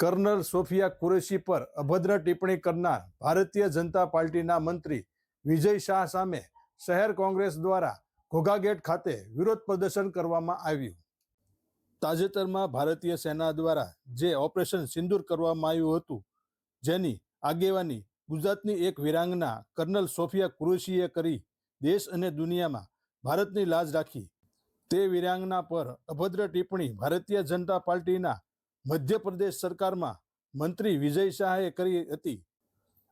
Kernel Sofia Qureshi પર અભદ્ર ટિપ્પણી કરનાર ભારતીય જનતા પાર્ટીના મંત્રી વિજય શાહ સામે શહેર કોંગ્રેસ દ્વારા ઘોઘાગેટ ખાતે વિરોધ પ્રદર્શન કરવામાં આવ્યું. તાજેતરમાં ભારતીય સેના દ્વારા જે ઓપરેશન સિંદૂર કરવામાં આવ્યું હતું, જેની આગેવાની ગુજરાતની એક વિરાંગના કર્નલ સોફિયા કુરેશીએ કરી, દેશ અને દુનિયામાં ભારતની લાજ રાખી. તે વિરાંગના પર અભદ્ર ટિપ્પણી ભારતીય જનતા પાર્ટીના મધ્યપ્રદેશ સરકારમાં મંત્રી વિજય શાહે કરી હતી.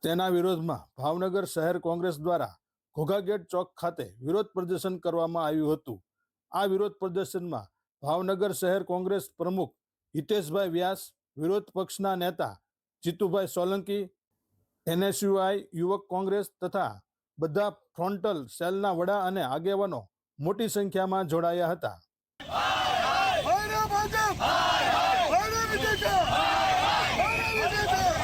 તેના વિરોધમાં ભાવનગર શહેર કોંગ્રેસ દ્વારા ઘોઘાગેટ ચોક ખાતે વિરોધ પ્રદર્શન કરવામાં આવ્યું હતું. આ વિરોધ પ્રદર્શનમાં ભાવનગર શહેર કોંગ્રેસ પ્રમુખ હિતેશભાઈ વ્યાસ, વિરોધ પક્ષના નેતા જીતુભાઈ સોલંકી, એનએસયુઆઈ, યુવક કોંગ્રેસ તથા બધા ફ્રોન્ટલ સેલના વડા અને આગેવાનો મોટી સંખ્યામાં જોડાયા હતા હાયરે ભાજપ હાયરે વિજય શાહ હાયરે વિજય શાહ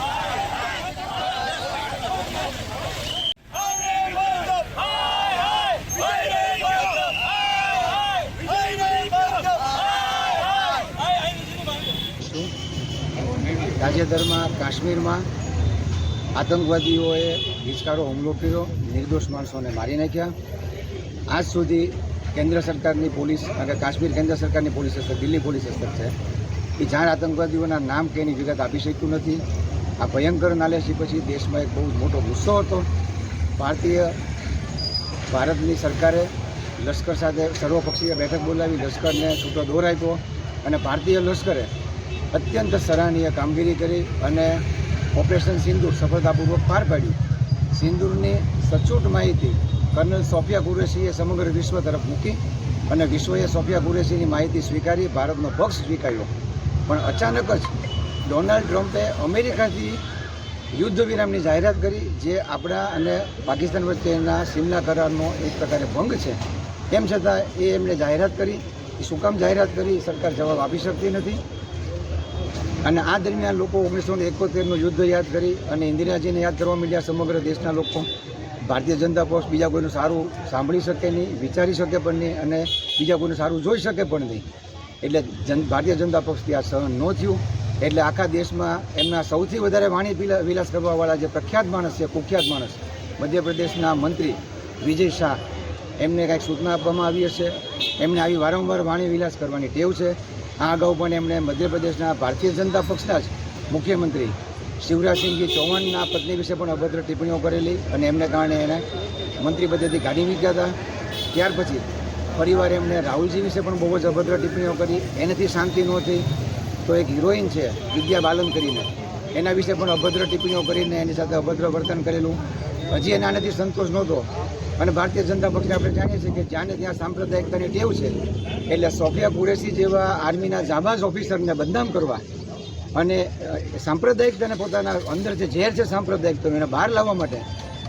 તાજેતરમાં કાશ્મીરમાં આતંકવાદીઓએ હિચકારો, હુમલો કર્યો, નિર્દોષ માણસોને મારી નાખ્યા. આજ સુધી કેન્દ્ર સરકારની પોલીસ, કારણ કે કાશ્મીર કેન્દ્ર સરકારની પોલીસ હસ્તક, દિલ્હી પોલીસ હસ્તક છે, એ જાણ આતંકવાદીઓના નામ કે એની વિગત આપી શક્યું નથી. આ ભયંકર નાલેસી પછી દેશમાં એક બહુ મોટો ગુસ્સો હતો. ભારતીય ભારતની સરકારે લશ્કર સાથે સર્વપક્ષીય બેઠક બોલાવી, લશ્કરને છૂટો દોર આપ્યો અને ભારતીય લશ્કરે અત્યંત સરાહનીય કામગીરી કરી અને ઓપરેશન સિંદૂર સફળતાપૂર્વક પાર પાડ્યું સિંદૂરની સચોટ માહિતી કર્નલ સોફિયા કુરેશીએ સમગ્ર વિશ્વ તરફ મૂકી અને વિશ્વએ સોફિયા કુરેશીની માહિતી સ્વીકારી, ભારતનો પક્ષ સ્વીકાર્યો. પણ અચાનક જ ડોનાલ્ડ ટ્રમ્પે અમેરિકાથી યુદ્ધ વિરામની જાહેરાત કરી, જે આપણા અને પાકિસ્તાન વચ્ચેના સીમના કરારનો એક પ્રકારે ભંગ છે. તેમ છતાં એ એમણે જાહેરાત કરી. શું કામ જાહેરાત કરી? સરકાર જવાબ આપી શકતી નથી. અને આ દરમિયાન લોકો ઓગણીસો એકોતેરનું યુદ્ધ યાદ કરી અને ઇન્દિરાજીને યાદ કરવા માંડ્યા સમગ્ર દેશના લોકો. ભારતીય જનતા પક્ષ બીજા કોઈનું સારું સાંભળી શકે નહીં, વિચારી શકે પણ નહીં અને બીજા કોઈનું સારું જોઈ શકે પણ નહીં. એટલે જન, ભારતીય જનતા પક્ષથી આ સહન ન થયું. એટલે આખા દેશમાં એમના સૌથી વધારે વાણી વિલા- વિલાસ કરવાવાળા જે પ્રખ્યાત માણસ છે, કુખ્યાત માણસ, મધ્યપ્રદેશના મંત્રી વિજય શાહ, એમને કાંઈક સૂચના આપવામાં આવી હશે. એમને આવી વારંવાર વાણી વિલાસ કરવાની ટેવ છે. આ અગાઉ પણ એમણે મધ્યપ્રદેશના ભારતીય જનતા પક્ષના જ મુખ્યમંત્રી શિવરાજસિંહજી ચૌહાણના પત્ની વિશે પણ અભદ્ર ટિપ્પણીઓ કરેલી અને એમને કારણે એને મંત્રી પદેથી કાઢી મૂક્યા હતા. ત્યાર પછી ફરીવાર એમણે રાહુલજી વિશે પણ બહુ જ અભદ્ર ટિપ્પણીઓ કરી. એનાથી શાંતિ ન થઈ. તો એક હિરોઈન છે, વિદ્યા બાલન કરીને. એના વિશે પણ અભદ્ર ટિપ્પણીઓ કરીને એની સાથે અભદ્ર વર્તન કરેલું. હજી એને આનાથી સંતોષ નહોતો. અને ભારતીય જનતા પક્ષે આપણે જાણીએ છીએ કે જ્યાં ત્યાં સાંપ્રદાયિકતાની ટેવ છે. એટલે સોફિયા કુરેશી જેવા આર્મીના જાબાઝ ઓફિસરને બદનામ કરવા અને સાંપ્રદાયિકતાને પોતાના અંદર જે ઝેર છે સાંપ્રદાયિકતા એને બહાર લાવવા માટે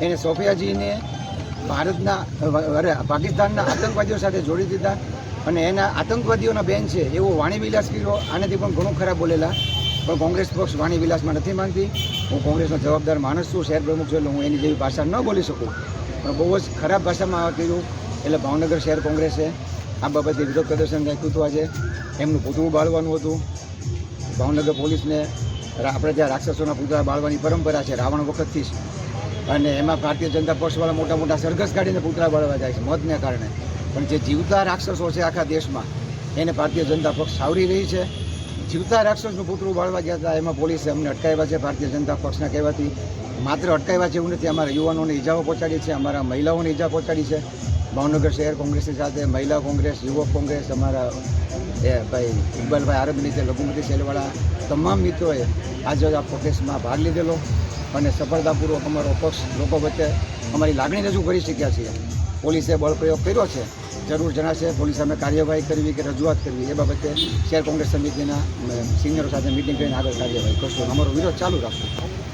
એને સોફિયાજીને ભારતના અરે, પાકિસ્તાનના આતંકવાદીઓ સાથે જોડી દીધા અને એના આતંકવાદીઓના બેન છે, એવો વાણી વિલાસ કર્યો. આનાથી પણ ઘણું ખરાબ બોલેલા. પણ કોંગ્રેસ પક્ષ વાણી વિલાસમાં નથી માનતી. હું કોંગ્રેસનો જવાબદાર માણસ છું, શહેર પ્રમુખ છું, એટલે હું એની જેવી ભાષા ન બોલી શકું. પણ બહુ જ ખરાબ ભાષામાં કીધું એટલે ભાવનગર શહેર કોંગ્રેસે આ બાબતે વિરોધ પ્રદર્શન રાખ્યું હતું આજે. એમનું પૂતળું બાળવાનું હતું. ભાવનગર પોલીસને આપણે જ્યાં રાક્ષસોના પૂતળા બાળવાની પરંપરા છે, રાવણ વખતથી જ. અને એમાં ભારતીય જનતા પક્ષવાળા મોટા મોટા સરઘસ કાઢીને પૂતળા બાળવા જાય છે, મતને કારણે. પણ જે જીવતા રાક્ષસો છે આખા દેશમાં, એને ભારતીય જનતા પક્ષ સાવરી રહી છે. જીવતા રાક્ષસનું પૂતળું બાળવા ગયા હતા, એમાં પોલીસે અમને અટકાવ્યા છે, ભારતીય જનતા પક્ષના કહેવાથી. માત્ર અટકાવ્યા છે એવું નથી. અમારા યુવાનોને ઈજાઓ પહોંચાડી છે, અમારા મહિલાઓને ઈજા પહોંચાડી છે. ભાવનગર શહેર કોંગ્રેસની સાથે મહિલા કોંગ્રેસ, યુવક કોંગ્રેસ, અમારા એ ભાઈ ઇકબાલભાઈ આરબની છે લઘુમતી સેલવાળા તમામ મિત્રોએ આજે આ પ્રોટેસ્ટમાં ભાગ લીધેલો અને સફળતાપૂર્વક અમારો પક્ષ, લોકો વચ્ચે અમારી લાગણી રજૂ કરી શક્યા છીએ. પોલીસે બળપ્રયોગ કર્યો છે. જરૂર જણાશે, પોલીસ સામે કાર્યવાહી કરવી કે રજૂઆત કરવી એ બાબતે શહેર કોંગ્રેસ સમિતિના સિનિયરો સાથે મિટિંગ કરીને આગળ કાર્યવાહી કરશું. અમારો વિરોધ ચાલુ રાખશું.